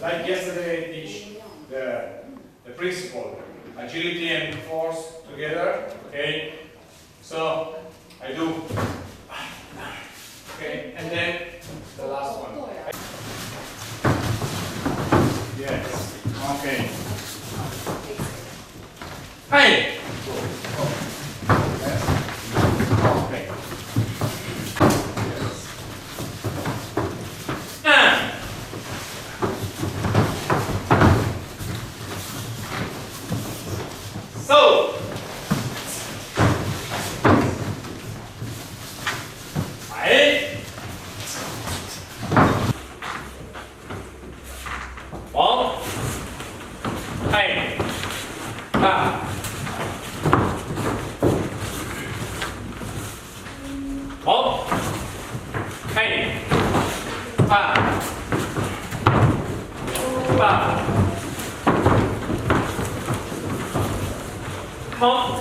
like yesterday teach the, the principle, agility and force together, okay? So I do, okay, and then the last one. Yes, okay. Hey! 走！哎！好！哎！啊！啊！Ah!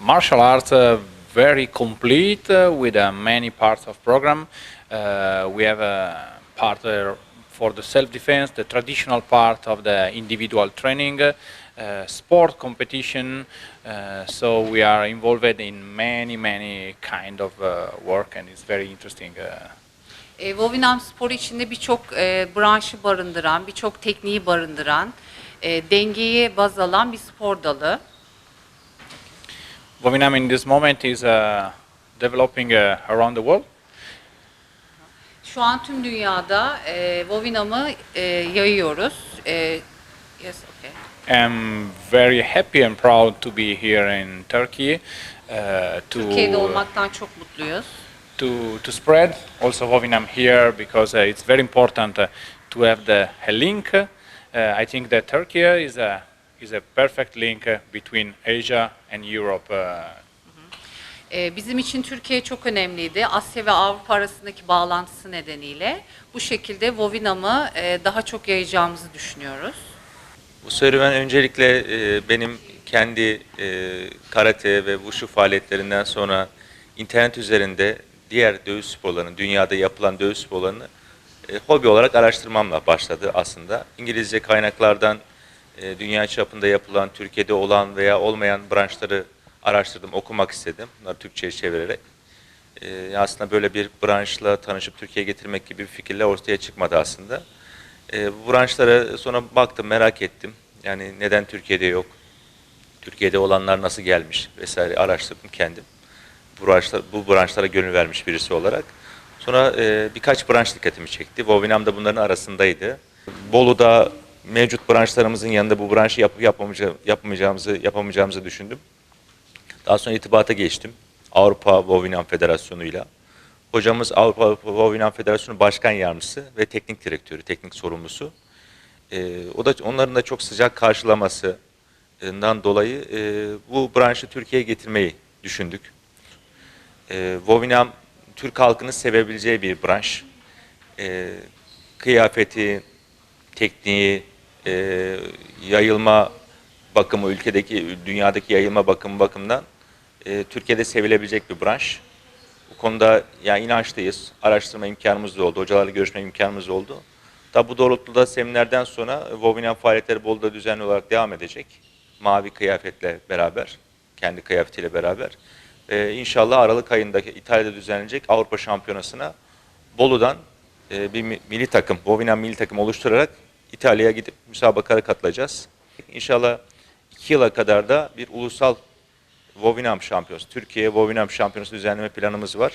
Martial arts uh, very complete uh, with uh, many parts of program. Uh, we have a part uh, for the self-defense, the traditional part of the individual training, uh, sport competition. So we are involved in many, many kind of work, and it's very interesting. E, Vovinam sporu içinde birçok e, branşı barındıran, birçok tekniği barındıran, e, dengeyi baz alan bir spor dalı. Vovinam in this moment is uh, developing uh, around the world. Şu an tüm dünyada e, Vovinam'ı e, yayıyoruz. E, yes, okay. I'm very happy and proud to be here in Turkey uh, to Türkiye'de olmaktan çok mutluyuz. To to spread also Vovinam here because uh, it's very important uh, to have the a link. Uh, I think that Turkey is a is a perfect link uh, between Asia and Europe. Uh, E, bizim için Türkiye çok önemliydi. Asya ve Avrupa arasındaki bağlantısı nedeniyle bu şekilde Vovinam'ı e, daha çok yayacağımızı düşünüyoruz. Bu serüven öncelikle e, benim kendi e, karate ve wushu faaliyetlerinden sonra internet üzerinde diğer dövüş sporlarını, dünyada yapılan dövüş sporlarını e, hobi olarak araştırmamla başladı aslında. İngilizce kaynaklardan e, dünya çapında yapılan, Türkiye'de olan veya olmayan branşları araştırdım, okumak istedim. Bunları Türkçe'ye çevirerek. E, aslında böyle bir branşla tanışıp Türkiye'ye getirmek gibi bir fikirle ortaya çıkmadı aslında. E, bu branşlara sonra baktım, merak ettim. Yani neden Türkiye'de yok? Türkiye'de olanlar nasıl gelmiş vesaire araştırdım kendim. Branşlar, bu branşlara gönül vermiş birisi olarak. Sonra e, birkaç branş dikkatimi çekti. Vovinam da bunların arasındaydı. Bolu'da mevcut branşlarımızın yanında bu branşı yapıp yapamayaca- yapamayacağımızı, düşündüm. Daha sonra irtibata geçtim. Avrupa Vovinam Federasyonu'yla. Hocamız Avrupa Vovinam Federasyonu Başkan Yardımcısı ve teknik direktörü, teknik sorumlusu. Ee, o da onların da çok sıcak karşılamasından dolayı e, bu branşı Türkiye'ye getirmeyi düşündük. E, Vovinam Türk halkının sevebileceği bir branş. E, kıyafeti, tekniği, e, yayılma bakımı, ülkedeki, dünyadaki yayılma bakımı bakımından e, Türkiye'de sevilebilecek bir branş. Bu konuda yani inançlıyız. Araştırma imkanımız da oldu. Hocalarla görüşme imkanımız oldu. Tabi bu doğrultuda seminerden sonra Vovinam faaliyetleri Bolu'da düzenli olarak devam edecek. Mavi kıyafetle beraber, kendi kıyafetiyle beraber. Ee, inşallah Aralık ayında İtalya'da düzenlenecek Avrupa Şampiyonası'na Bolu'dan e, bir mi- milli takım, Vovinam milli takım oluşturarak İtalya'ya gidip müsabakaya katılacağız. İnşallah iki yıla kadar da bir ulusal Vovinam şampiyonası, Türkiye Vovinam şampiyonası düzenleme planımız var.